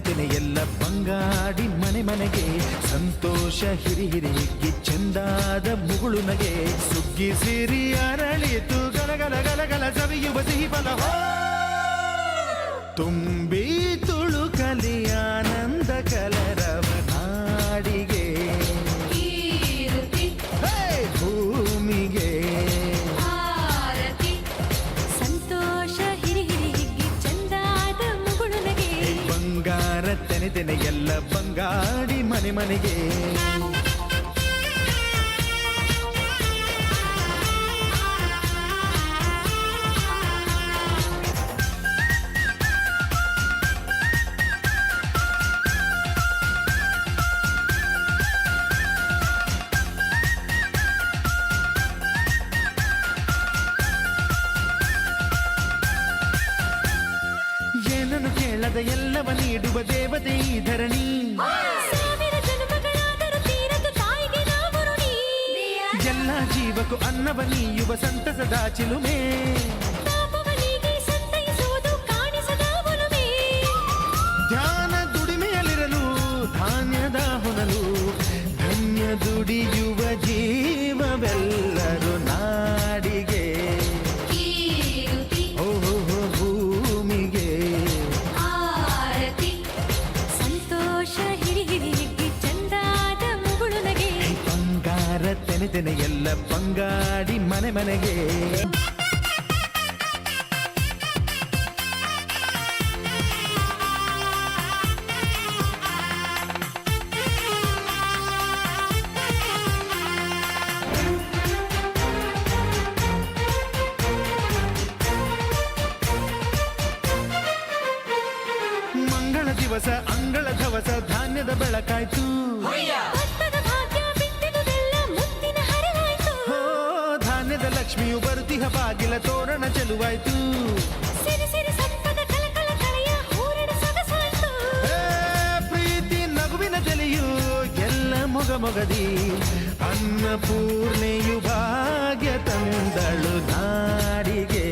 ತೆನೆ ಎಲ್ಲ ಬಂಗಾಡಿ ಮನೆ ಮನೆಗೆ, ಸಂತೋಷ ಹಿರಿ ಹಿರಿ ಹಿಗ್ಗಿ ಚೆಂದಾದ ಮುಗುಳು ನಗೆ ಸುಗ್ಗಿ ಸಿರಿ ಅರಳಿತು ಗಲಗಲ ಗಲಗಲ ಸವಿಯುವ ಸಿಹಿ ಬಲ! ತುಂಬಿ ಬಂಗಾಡಿ ಮನೆ ಮನೆಗೆ. ಏನನ್ನು ಕೇಳದ ಎಲ್ಲವ ನೀಡುವ ದೇವತೆ ಈ ಧರಣಿ ಸಾವಿರ ಜನ್ಮಗಳಾದರೂ ತೀರದು ತಾಯಿಗೆ ನಾವು ಋಣಿ ಎಲ್ಲ ಜೀವಕ್ಕೂ ಅನ್ನವ ನೀಯುವ ಸಂತಸದ ಚಿಲುಮೆ ತೆನೆ ತೆನೆ ಎಲ್ಲ ಬಂಗಾಡಿ ಮನೆ ಮನೆಗೆ. ಮಂಗಳ ದಿವಸ ಅಂಗಳ ಧವಸ ಧಾನ್ಯದ ಬೆಳಕಾಯ್ತು. ಲಕ್ಷ್ಮಿಯು ಬರುತಿಹ ಬಾಗಿಲ ತೋರಣ ಚೆಲುವಾಯ್ತು. ಪ್ರೀತಿ ನಗುವಿನ ತಲೆಯು ಎಲ್ಲ ಮೊಗ ಮೊಗದಿ. ಅನ್ನಪೂರ್ಣೆಯು ಭಾಗ್ಯ ತಂದಳು ನಾಡಿಗೆ.